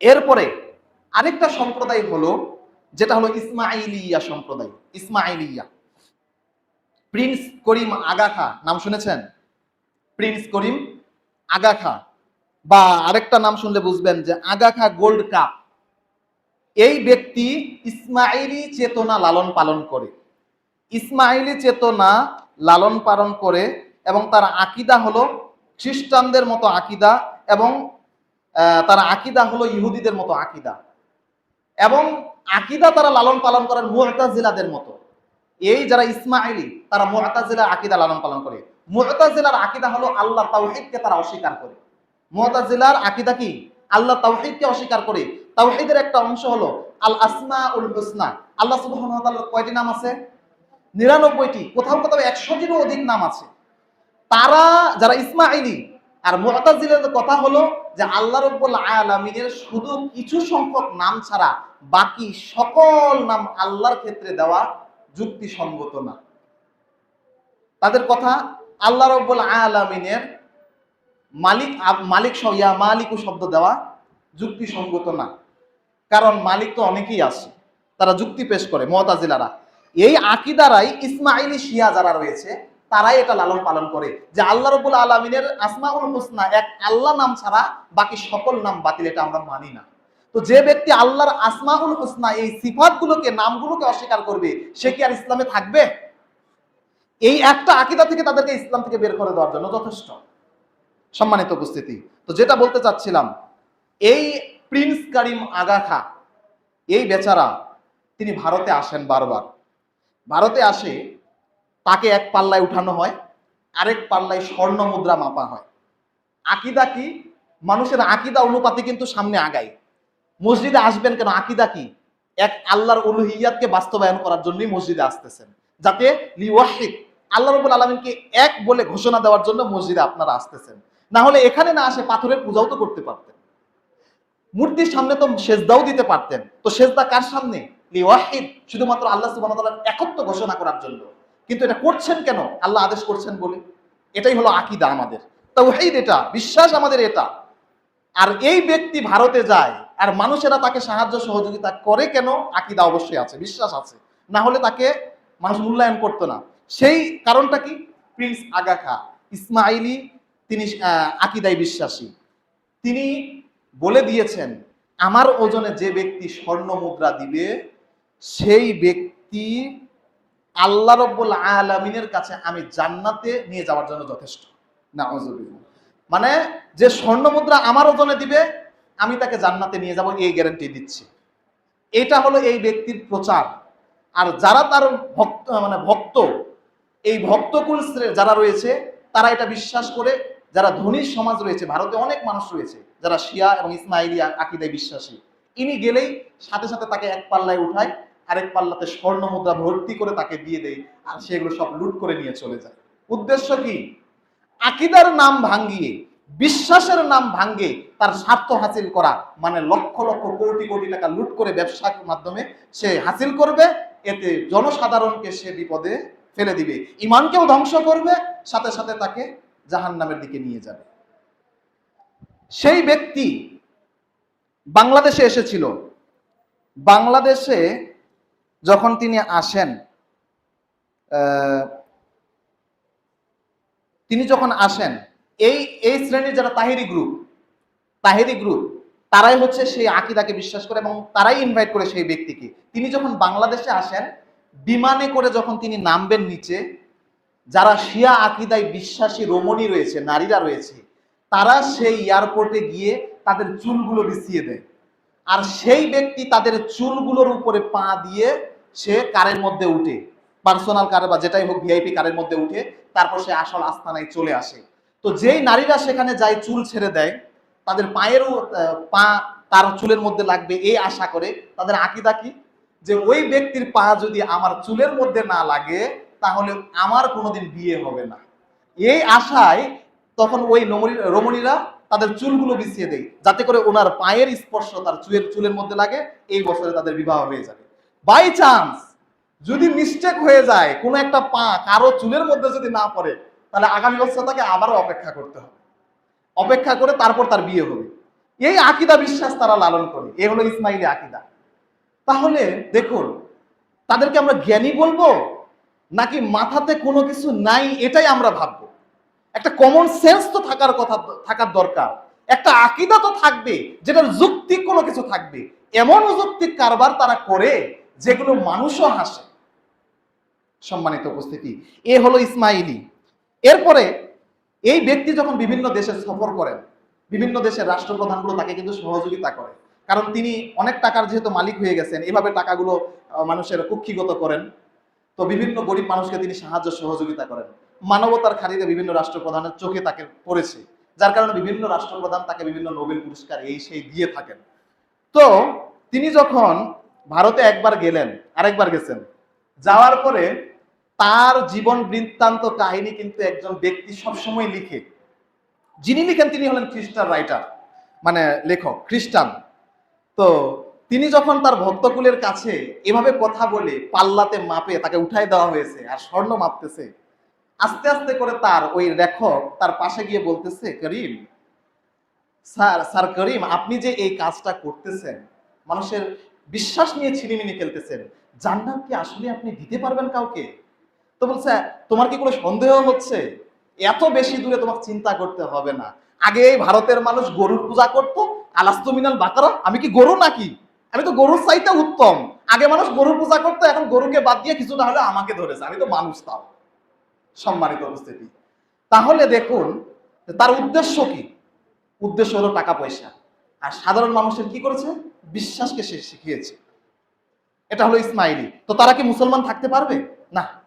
এরপরে আরেকটা সম্প্রদায় হলো, যেটা হলো ইসমাইলিয়া সম্প্রদায় ইসমাইলিয়া প্রিন্স করিম আগা খা নাম শুনেছেন? প্রিন্স করিম আগা খা বা আরেকটা নাম শুনলে বুঝবেন যে আগা খা গোল্ড কাপ। এই ব্যক্তি ইসমাইলি চেতনা লালন পালন করে। ইসমাইলি চেতনা লালন পালন করে এবং তার আকিদা হলো খ্রিস্টানদের মতো আকিদা এবং তার আকিদা হলো ইহুদিদের মতো আকিদা। এবং আকিদা তারা লালন পালন করেন মুআতাজিলাদের মতো। এই যারা ইসমাইলি, তারা মুআতাজিলা আকিদা লালন পালন করে। মুআতাজিলার আকিদা হলো আল্লাহ তাওহীদকে তারা অস্বীকার করে। মুআতাজিলার আকিদা কি? আল্লাহ তাওহীদকে অস্বীকার করে। তাওহীদের একটা অংশ হলো আল আসমা উল হুসনা। আল্লাহ সুবহানাহু ওয়া কয়টি নাম আছে? নিরানব্বইটি। কোথাও কোথাও একশোটিরও অধিক নাম আছে। তারা, যারা ইসমাইলি, আর মুআতাজিলাদের কথা হলো যে আল্লাহ রব্বুল আলামিনের শুধু কিছু সংখ্যক নাম ছাড়া বাকি সকল নাম আল্লাহর ক্ষেত্রে দেওয়া যুক্তিসঙ্গত না। তাদের কথা আল্লাহ রব্বুল আলামিনের মালিক মালিক ইয়া মালিকু শব্দ দেওয়া যুক্তিসঙ্গত না। কারণ মালিক তো অনেকেই আছে, তারা যুক্তি পেশ করে, মতাজিলারা। এই আকিদারাই ইসমাইলি শিয়া যারা রয়েছে তারাই এটা লালন পালন করে। যে আল্লাহ রবুল আলমিনের আসমাউল হুসনা এক আল্লাহ নাম ছাড়া বাকি সকল নাম বাতিল এটা আমরা মানি না। তো যে ব্যক্তি আল্লাহর আসমাউল হোসনা এই সিফাতগুলোকে, নামগুলোকে অস্বীকার করবে, সে কি আর ইসলামে থাকবে? এই একটা আকিদা থেকে তাদেরকে ইসলাম থেকে বের করে দেওয়ার জন্য যথেষ্ট। সম্মানিত উপস্থিতি, তো যেটা বলতে চাচ্ছিলাম, এই প্রিন্স কারিম আগা খা এই বেচারা, তিনি ভারতে আসেন বারবার। ভারতে আসে তাকে এক পাল্লায় উঠানো হয়, আরেক পাল্লায় স্বর্ণ মুদ্রা মাপা হয়। আকিদা কি? মানুষের আকিদা অনুপাতে কিন্তু সামনে আগায়। মসজিদে আসবেন কেন? আকিদা কি? এক আল্লাহর উলুহিয়াতকে বাস্তবায়ন করার জন্যই মসজিদে আসতেছেন। যাতে লিওয়াহিদ আল্লাহ রবুল আলমিনকে এক বলে ঘোষণা দেওয়ার জন্য মসজিদে আপনারা আসতেছেন। না হলে এখানে না আসে পাথরের পূজাও তো করতে পারতেন। মূর্তির সামনে তো সেজদাও দিতে পারতেন। তো সেজদা কার সামনে? লিওয়াহিদ, শুধুমাত্র আল্লাহ তাআলার একত্ব ঘোষণা করার জন্য। কিন্তু এটা করছেন কেন? আল্লাহ আদেশ করছেন বলে। এটাই হলো আকিদা আমাদের। তাওহীদ এটা বিশ্বাস আমাদের এটা। আর এই ব্যক্তি ভারতে যায় আর মানুষেরা তাকে সাহায্য সহযোগিতা করে কেন? আকিদা অবশ্যই আছে বিশ্বাস আছে। না হলে তাকে মানুষ মূল্যায়ন করতো না। সেই কারণটা কি? প্রিন্স আগা খা ইসমাইলি তিনি আহ, আকিদায় বিশ্বাসী। তিনি বলে দিয়েছেন আমার ওজনে যে ব্যক্তি স্বর্ণ মুদ্রা দিবে সেই ব্যক্তি আল্লাহ রব্বুল আলমিনের কাছে আমি জান্নাতে নিয়ে যাওয়ার জন্য যথেষ্ট। না মানে যে স্বর্ণ মুদ্রা আমার ওজনে দিবে, আমি তাকে জান্নাতে নিয়ে যাব, এই গ্যারান্টি দিচ্ছি। এটা হলো এই ব্যক্তির প্রচার। আর যারা তার ভক্ত মানে ভক্ত, এই ভক্তকুল যারা রয়েছে, তারা এটা বিশ্বাস করে, যারা ধনী সমাজ রয়েছে, ভারতে অনেক মানুষ রয়েছে, যারা শিয়া এবং ইসমাইলি আকিদায় বিশ্বাসী, ইনি গেলেই সাথে সাথে তাকে এক পাল্লায় উঠায় আরেক পাল্লাতে স্বর্ণ মুদ্রা ভর্তি করে তাকে দিয়ে দেয় আর সেগুলো সব লুট করে নিয়ে চলে যায়। উদ্দেশ্য কি? আকিদার নাম ভাঙ্গিয়ে, বিশ্বাসের নাম ভাঙ্গে তার স্বার্থ হাসিল করা মানে লক্ষ লক্ষ কোটি কোটি টাকা লুট করে ব্যবসার মাধ্যমে সে হাসিল করবে, এতে জনসাধারণকে সে বিপদে ফেলে দিবে। ইমানকেও ধ্বংস করবে, সাথে সাথে তাকে জাহান্নামের দিকে নিয়ে যাবে। সেই ব্যক্তি বাংলাদেশে এসেছিল। বাংলাদেশে যখন তিনি আসেন তিনি যখন আসেন, এই এই শ্রেণির যারা তাহিরি গ্রুপ তাহিরি গ্রুপ তারাই হচ্ছে সেই আকিদাকে বিশ্বাস করে এবং তারাই ইনভাইট করে সেই ব্যক্তিকে। তিনি যখন বাংলাদেশে আসেন, বিমানে করে যখন তিনি নামবেন নিচে, যারা শিয়া আকিদায় বিশ্বাসী রমণী রয়েছে, নারীরা রয়েছে, তারা সেই এয়ারপোর্টে গিয়ে তাদের চুলগুলো বিছিয়ে দেয়। আর সেই ব্যক্তি তাদের চুলগুলোর উপরে পা দিয়ে সে কারের মধ্যে উঠে পার্সোনাল কারে বা যেটাই হোক ভিআইপি কারের মধ্যে উঠে, তারপর সে আসল আস্তানায় চলে আসে। তো যেই নারীরা সেখানে যায় চুল ছেড়ে দেয়, তাদের পায়েরও পা তার চুলের মধ্যে লাগবে এই আশা করে, তাদের আকিদা কি? যে ওই ব্যক্তির পা যদি আমার চুলের মধ্যে না লাগে, তাহলে আমার কোনোদিন বিয়ে হবে না। এই আশায় তখন ওই রমণীরা তাদের চুলগুলো বিছিয়ে দেয় যাতে করে ওনার পায়ের স্পর্শ তার চুলের চুলের মধ্যে লাগে, এই বছরে তাদের বিবাহ হয়ে যাবে। বাই চান্স যদি মিস্টেক হয়ে যায়, কোনো একটা পা কারও চুলের মধ্যে যদি না পড়ে, তাহলে আগামী বছর তাকে আবারও অপেক্ষা করতে হবে। অপেক্ষা করে তারপর তার বিয়ে হবে। এই আকিদা বিশ্বাস তারা লালন করে। এ হলো ইসমাইলি আকিদা। তাহলে দেখুন, তাদেরকে আমরা জ্ঞানী বলব, নাকি মাথাতে কোনো কিছু নাই, এটাই আমরা ভাববো? একটা কমন সেন্স তো থাকার কথা, থাকার দরকার। একটা আকিদা তো থাকবে, যেটার যুক্তিক কোনো কিছু থাকবে। এমন অযৌক্তিক কারবার তারা করে, যেগুলো মানুষও হাসে। সম্মানিত উপস্থিতি, এ হলো ইসমাইলি। এরপরে, এই ব্যক্তি যখন বিভিন্ন দেশে সফর করেন, বিভিন্ন দেশের রাষ্ট্রপ্রধানগুলো তাকে কিন্তু সহযোগিতা করে। কারণ তিনি অনেক টাকার যেহেতু মালিক হয়ে গেছেন, এভাবে টাকাগুলো মানুষের কুক্ষিগত করেন। তো বিভিন্ন গরিব মানুষকে তিনি সাহায্য সহযোগিতা করেন। মানবতার খারিতে বিভিন্ন রাষ্ট্রপ্রধানের চোখে তাকে পড়েছে। যার কারণে বিভিন্ন রাষ্ট্রপ্রধান তাকে বিভিন্ন নোবেল পুরস্কার এই সেই দিয়ে থাকেন। তো তিনি যখন ভারতে একবার গেলেন, আরেকবার গেছেন, যাওয়ার পরে তার জীবন বৃত্তান্ত কাহিনী কিন্তু একজন ব্যক্তি সবসময় লিখে। যিনি লিখেন তিনি হলেন খ্রিস্টান রাইটার মানে লেখক খ্রিস্টান। তো তিনি যখন তার ভক্তকুলের কাছে এভাবে কথা বলে পাল্লাতে মাপে, তাকে উঠাই দেওয়া হয়েছে আর স্বর্ণ মাপতেছে আস্তে আস্তে করে তার ওই লেখক তার পাশে গিয়ে বলতেছে, করিম, স্যার স্যার করিম, আপনি যে এই কাজটা করতেছেন, মানুষের বিশ্বাস নিয়ে ছিনিমিনি খেলতেছেন জান্নাত কি আসলে আপনি দিতে পারবেন কাউকে? তো বলছে, তোমার কি কোনো সন্দেহ হচ্ছে? এত বেশি দূরে তোমাকে চিন্তা করতে হবে না। আগে এই ভারতের মানুষ গরুর পূজা করতো আলাস্তু মিনাল বাকারা, আমি কি গরু নাকি? আমি তো গরুর চাইতে উত্তম। আগে মানুষ গরুর পূজা করতো, এখন গরুকে বাদ দিয়ে কিছু না হলে আমাকে ধরেছে, আমি তো মানুষ তাও। সম্মানিত উপস্থিতি। তাহলে দেখুন তার উদ্দেশ্য কি? উদ্দেশ্য হলো টাকা পয়সা। আর সাধারণ মানুষের কি করেছে? বিশ্বাসকে সে শিখিয়েছে। এটা হলো ইসমাইলি। তো তারা কি মুসলমান থাকতে পারবে? না।